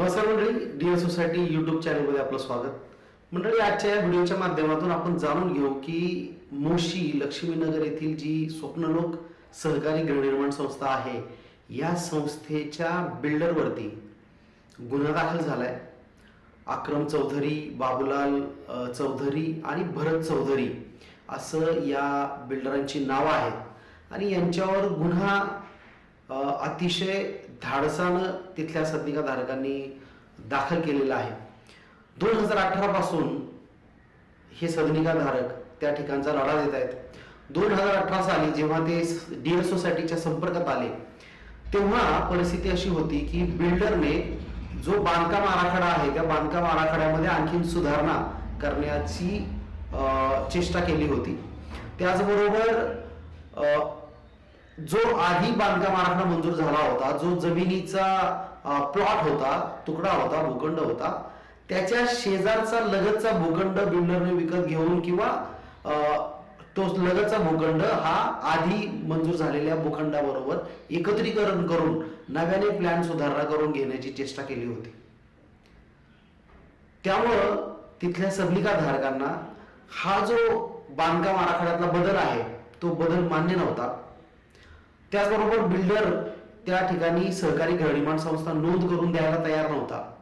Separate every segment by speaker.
Speaker 1: नमस्कार मंडळी dear society YouTube चॅनलमध्ये आपलं स्वागत. मंडळी आजच्या या व्हिडिओच्या माध्यमातून आपण जाणून घेऊ की मोशी लक्ष्मीनगर येथील जी स्वप्नलोक सहकारी गृहनिर्माण संस्था आहे या संस्थेच्या बिल्डरवरती गुन्हा दाखल झालाय. अक्रम चौधरी बाबूलाल चौधरी आणि भरत चौधरी असं या बिल्डरांची नावं आहेत. आणि यांच्यावर गुन्हा अतिशय धाडसानं तिथल्या सदनिकाधारकांनी दाखल केलेला आहे. दोन हजार अठरापासून हे सदनिकाधारक त्या ठिकाणचा लढा देत आहेत. दोन हजार अठरा साली जेव्हा ते डिअर सोसायटीच्या संपर्कात आले तेव्हा परिस्थिती अशी होती की बिल्डरने जो बांधकाम आराखडा आहे त्या बांधकाम आराखड्यामध्ये आणखीन सुधारणा करण्याची चेष्टा केली होती. त्याचबरोबर जो आधी बांधकाम आराखडा मंजूर झाला होता जो जमिनीचा प्लॉट होता तुकडा होता भूखंड होता त्याच्या शेजारचा लगतचा भूखंड बिल्डरने विकत घेऊन किंवा तो लगतचा भूखंड हा आधी मंजूर झालेल्या भूखंडाबरोबर एकत्रीकरण करून नव्याने प्लॅन सुधारणा करून घेण्याची चेष्टा केली होती. त्यामुळं तिथल्या सबलिका धारकांना हा जो बांधकाम आराखड्यातला बदल आहे तो बदल मान्य नव्हता. त्याचबरोबर बिल्डर त्या ठिकाणी सहकारी गृहनिर्माण संस्था नोंद करून द्यायला तयार नव्हता.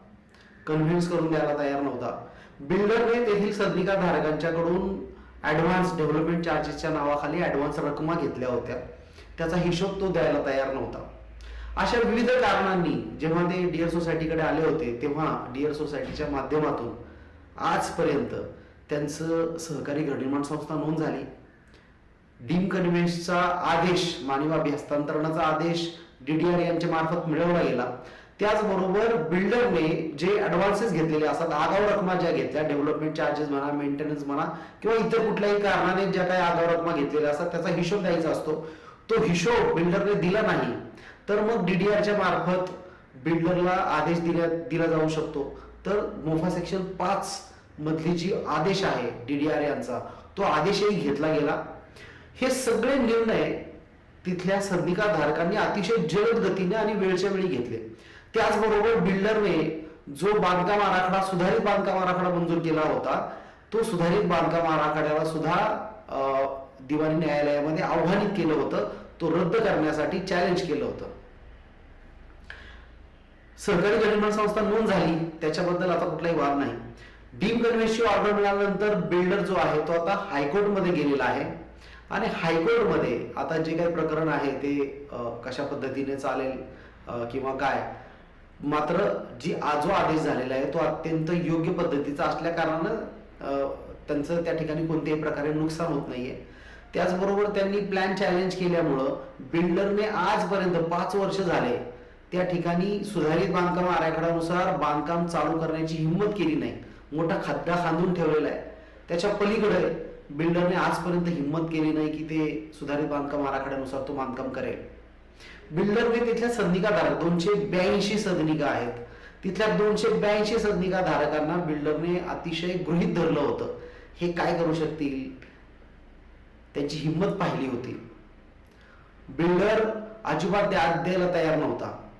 Speaker 1: कन्व्हिन्स करून द्यायला तयार नव्हता. बिल्डरने तेथील सदनिका धारकांच्याकडून ऍडव्हान्स डेव्हलपमेंट चार्जेसच्या नावाखाली ऍडव्हान्स रकमा घेतल्या होत्या. त्याचा हिशोब तो द्यायला तयार नव्हता. अशा विविध कारणांनी जेव्हा ते डिअर सोसायटीकडे आले होते तेव्हा डिअर सोसायटीच्या माध्यमातून आजपर्यंत त्यांचं सहकारी गृहनिर्माण संस्था नोंद झाली. डीम कन्व्हेन्सचा आदेश मानवी हस्तांतरणाचा आदेश डीडीआर यांच्या मार्फत मिळवला गेला. त्याचबरोबर बिल्डरने जे ऍडव्हान्सेस घेतलेले असतात आगाऊ रकमा ज्या घेतल्या डेव्हलपमेंट चार्जेस म्हणा मेंटेनन्स म्हणा किंवा इतर कुठल्याही कारणाने ज्या काही आगाऊ रकमा घेतलेल्या असतात त्याचा हिशोब द्यायचा असतो. तो हिशोब बिल्डरने दिला नाही तर मग डीडीआरच्या मार्फत बिल्डरला आदेश दिला दिला जाऊ शकतो. तर मोफा सेक्शन पाच मधली जी आदेश आहे डीडीआर यांचा तो आदेशही घेतला गेला. हे सगळे निर्णय तिथल्या सदनिका धारकांनी अतिशय जलद गतीने आणि वेळच्या वेळी घेतले. त्याचबरोबर बिल्डरने जो बांधकाम आराखडा सुधारित बांधकाम आराखडा मंजूर केला होता तो सुधारित बांधकाम आराखड्याला सुद्धा अं, दिवाणी न्यायालयामध्ये आव्हानित केलं होतं. तो रद्द करण्यासाठी चॅलेंज केलं होतं. सहकारी गृहनिर्माण संस्था नोंद झाली. त्याच्याबद्दल आता कुठलाही वाद नाही. डीम कन्व्हेन्सची ऑर्डर मिळाल्यानंतर बिल्डर जो आहे तो आता हायकोर्टमध्ये गेलेला आहे. आणि हायकोर्टमध्ये आता जे काही प्रकरण आहे ते कशा पद्धतीने चालेल किंवा काय मात्र जी आजो जो आदेश झालेला आहे तो अत्यंत योग्य पद्धतीचा असल्या कारणानं त्यांचं त्या ठिकाणी कोणत्याही प्रकारे नुकसान होत नाहीये. त्याचबरोबर त्यांनी प्लॅन चॅलेंज केल्यामुळं बिल्डरने आजपर्यंत पाच वर्ष झाले त्या ठिकाणी सुधारित बांधकाम आराखड्यानुसार बांधकाम चालू करण्याची हिंमत केली नाही. मोठा खड्डा खांदून ठेवलेला आहे. त्याच्या पलीकडे बिल्डरने आजपर्यंत हिंमत केली नाही की ते सुधारित बांधकाम आराखड्यानुसार तो बांधकाम करेल. बिल्डरने तिथल्या सदनिका धारक दोनशे ब्याऐंशी सदनिका आहेत. तिथल्या दोनशे ब्याऐंशी सदनिका धारकांना बिल्डरने अतिशय गृहित धरलं होतं. हे काय करू शकतील? त्यांची हिंमत पाहिली होती. बिल्डर अजिबात त्या द्यायला तयार नव्हता.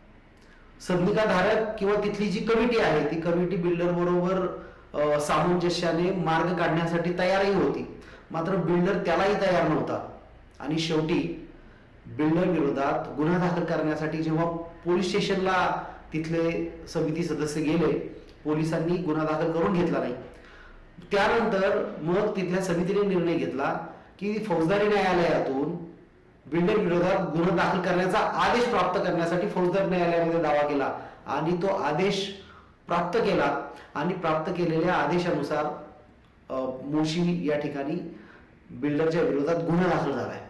Speaker 1: सदनिका धारक किंवा तिथली जी कमिटी आहे ती कमिटी बिल्डर बरोबर सामंजस्याने मार्ग काढण्यासाठी तयारही होती. मात्र बिल्डर त्यालाही तयार नव्हता. आणि शेवटी बिल्डर विरोधात गुन्हा दाखल करण्यासाठी जेव्हा पोलीस स्टेशनला तिथले समिती सदस्य गेले पोलिसांनी गुन्हा दाखल करून घेतला नाही. त्यानंतर मग तिथल्या समितीने निर्णय घेतला की फौजदारी न्यायालयातून बिल्डर विरोधात गुन्हा दाखल करण्याचा आदेश प्राप्त करण्यासाठी फौजदार न्यायालयामध्ये दावा केला. आणि तो आदेश प्राप्त केला आणि प्राप्त केलेल्या आदेशानुसार मुळशी या ठिकाणी बिल्डरच्या विरोधात गुन्हा दाखल झालाय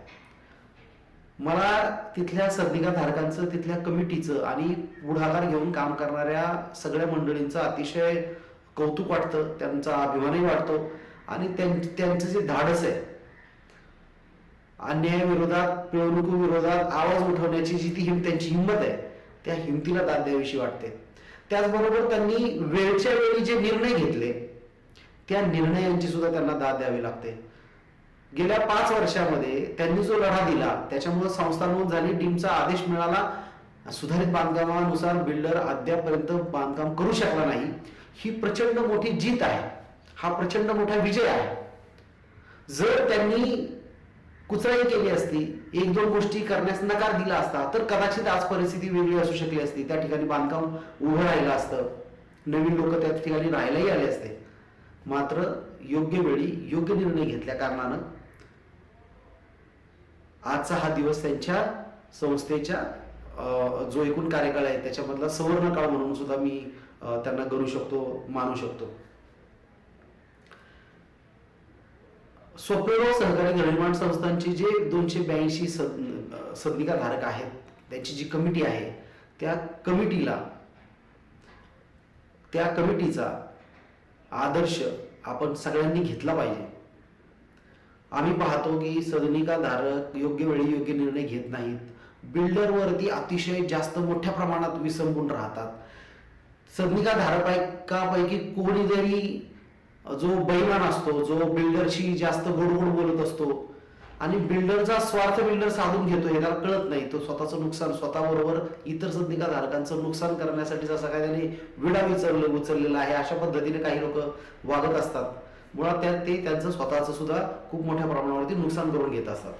Speaker 1: मला तिथल्या सदनिका धारकांचं तिथल्या कमिटीचं आणि पुढाकार घेऊन काम करणाऱ्या सगळ्या मंडळींचं अतिशय कौतुक वाटतं त्यांचा अभिमानही वाटतो आणि त्यां- त्यांचं जे धाडस आहे अन्यायाविरोधात पिळवणुकीविरोधात आवाज उठवण्याची जी ती हिम त्यांची हिंमत आहे त्या हिमतीला दाद द्यावीशी वाटते. त्याचबरोबर त्यांनी वेळच्या वेळी जे निर्णय घेतले त्या निर्णयांची सुद्धा त्यांना दाद द्यावी लागते. गेल्या पाच वर्षामध्ये त्यांनी जो लढा दिला त्याच्यामुळे संस्था नोंद झाली डीमचा आदेश मिळाला सुधारित बांधकामानुसार बिल्डर अद्यापर्यंत बांधकाम करू शकला नाही. ही प्रचंड मोठी जीत आहे. हा प्रचंड मोठा विजय आहे. जर त्यांनी कुचराई केली असती एक दोन गोष्टी करण्यास नकार दिला असता तर कदाचित आज परिस्थिती वेगळी असू शकली असती. त्या ठिकाणी बांधकाम उभं राहिलं असतं. नवीन लोक त्या ठिकाणी राहायलाही आले असते. मात्र योग्य वेळी योग्य निर्णय घेतल्या कारणानं आजचा हा दिवस त्यांच्या संस्थेच्या जो एकूण कार्यकाळ आहे त्याच्यामधला सवर्णकाळ म्हणून सुद्धा मी त्यांना करू शकतो मानू शकतो. स्वप्नराव सहकारी गृहनिर्माण संस्थांची जे दोनशे ब्याऐंशी सदनिका सदनिकाधारक आहेत त्यांची जी कमिटी आहे त्या कमिटीला त्या कमिटीचा आदर्श आपण सगळ्यांनी घेतला पाहिजे. आम्ही पाहतो की सदनिकाधारक योग्य वेळी योग्य निर्णय घेत नाहीत. बिल्डरवरती अतिशय जास्त मोठ्या प्रमाणात विसंबून राहतात. सदनिकाधारकापैकी कोणीतरी जो बैमान असतो जो बिल्डरशी जास्त गोड बोलत असतो आणि बिल्डरचा स्वार्थ बिल्डर साधून घेतो हे त्याला कळत नाही. तो स्वतःचं नुकसान स्वतःबरोबर इतर संधिकाधारकांचं नुकसान करण्यासाठी जसं काय त्याने विडा विचारलं उचललेला आहे अशा पद्धतीने काही लोक वागत असतात. मुळात त्यात ते त्यांचं स्वतःचं सुद्धा खूप मोठ्या प्रमाणावरती नुकसान करून घेत असतात.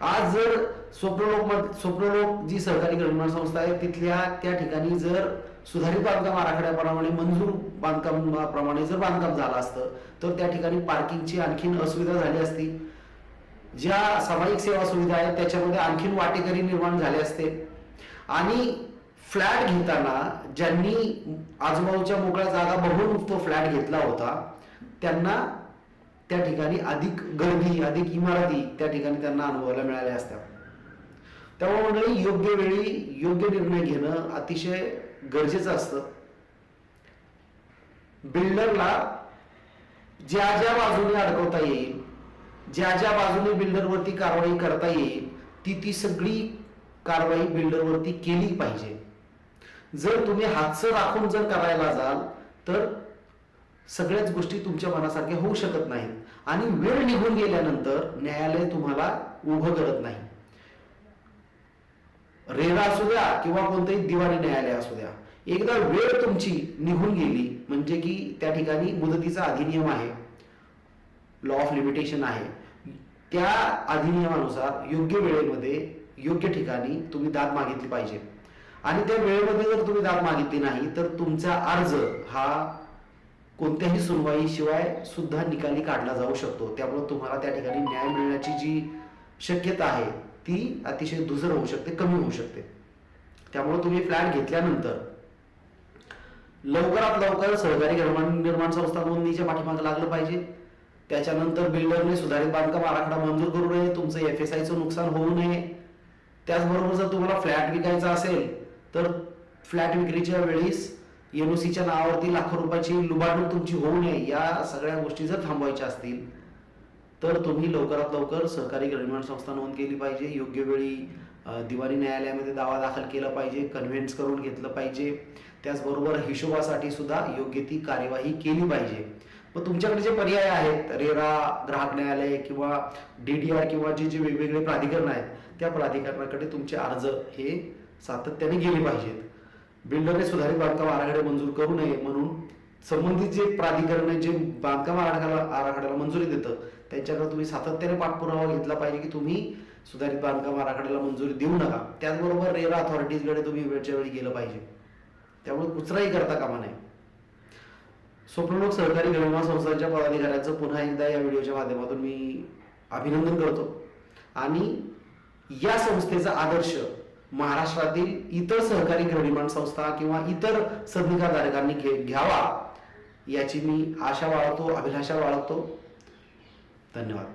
Speaker 1: आज जर स्वप्नलोक स्वप्नलोक जी सहकारी गृहनिर्माण संस्था आहे तिथल्या त्या ठिकाणी जर सुधारित बांधकाम आराखड्याप्रमाणे मंजूर बांधकामाप्रमाणे जर बांधकाम झालं असतं तर त्या ठिकाणी पार्किंगची आणखीन असुविधा झाली असती. ज्या सामाजिक सेवा सुविधा आहेत त्याच्यामध्ये आणखीन वाटेकरी निर्माण झाले असते. आणि फ्लॅट घेताना ज्यांनी आजूबाजूच्या मोकळ्या जागा बघून तो फ्लॅट घेतला होता त्यांना त्या ठिकाणी अधिक गर्दी अधिक इमारती त्या ठिकाणी त्यांना अनुभवायला मिळाल्या असत्या. त्यामुळे मंडळी योग्य वेळी योग्य निर्णय घेणं अतिशय गरजेचं असतं. बिल्डरला ज्या ज्या बाजूने अडकवता येईल ज्या ज्या बाजूने बिल्डरवरती कारवाई करता येईल ती ती सगळी कारवाई बिल्डरवरती केली पाहिजे. जर तुम्ही हातचं राखून जर करायला जाल तर सगळ्याच गोष्टी तुमच्या मनासारख्या होऊ शकत नाहीत. आणि वेळ निघून गेल्यानंतर न्यायालय तुम्हाला उभं करत नाही. रेरा असू द्या किंवा कोणतंही दिवाणी न्यायालय असू द्या. एकदा वेळ तुमची निघून गेली म्हणजे की त्या ठिकाणी मुदतीचा अधिनियम आहे. लॉ ऑफ लिमिटेशन आहे. त्या अधिनियमानुसार योग्य वेळेमध्ये योग्य ठिकाणी तुम्ही दाद मागितली पाहिजे. आणि त्या वेळेमध्ये जर तुम्ही दाद मागितली नाही तर तुमचा अर्ज हा कोणत्याही सुनवाई शिवाय सुद्धा निकाली काढला जाऊ शकतो. त्यामुळे तुम्हाला त्या ठिकाणी न्याय मिळण्याची जी शक्यता आहे ती अतिशय दुजर होऊ शकते कमी होऊ शकते. त्यामुळे तुम्ही फ्लॅट घेतल्यानंतर लवकरात लवकर सहकारी निर्माण निर्माण संस्था नोंदणीच्या पाठीमागे लागलं पाहिजे. त्याच्यानंतर बिल्डरने सुधारित बांधकाम आराखडा मंजूर करू नये तुमचं एफ एस आयचं नुकसान होऊ नये. त्याचबरोबर जर तुम्हाला फ्लॅट विकायचा असेल तर फ्लॅट विक्रीच्या वेळेस एनओसीच्या नावावरती लाखो रुपयाची लुबाडणूक तुमची होऊ नये या सगळ्या गोष्टी जर थांबवायच्या असतील तर तुम्ही लवकरात लवकर सहकारी ग्रामीण संस्था नोंद केली पाहिजे. योग्य वेळी दिवाळी न्यायालयामध्ये दावा दाखल केला पाहिजे कन्व्हेन्स करून घेतलं पाहिजे. त्याचबरोबर हिशोबासाठी सुद्धा योग्य ती कार्यवाही केली पाहिजे. मग तुमच्याकडे जे पर्याय आहेत रेरा ग्राहक न्यायालय किंवा डी डी आर किंवा जे जे वेगवेगळे प्राधिकरण आहेत त्या प्राधिकरणाकडे तुमचे अर्ज हे सातत्याने गेले पाहिजेत. बिल्डरने सुधारित बांधकाम आराखडे मंजूर करू नये म्हणून संबंधित जे प्राधिकरण आहे, जे बांधकाम आराखड्याला आराखड्याला मंजुरी देतं त्यांच्याकडे तुम्ही सातत्याने पाठपुरावा घेतला पाहिजे की तुम्ही सुधारित बांधकाम आराखड्याला मंजुरी देऊ नका. त्याचबरोबर रेरा अथॉरिटीजकडे तुम्ही वेळच्या वेळी गेलं पाहिजे. त्यामुळे कुचराही करता कामा नये. स्वप्नलोक सहकारी गणमा संस्थांच्या पदाधिकाऱ्यांचं पुन्हा एकदा या व्हिडिओच्या माध्यमातून मी अभिनंदन करतो. आणि या संस्थेचा आदर्श महाराष्ट्रातील इतर सहकारी गृहनिर्माण संस्था किंवा इतर सदनिकाधारकांनी घे घ्यावा याची मी आशा बाळगतो अभिलाषा बाळगतो. धन्यवाद.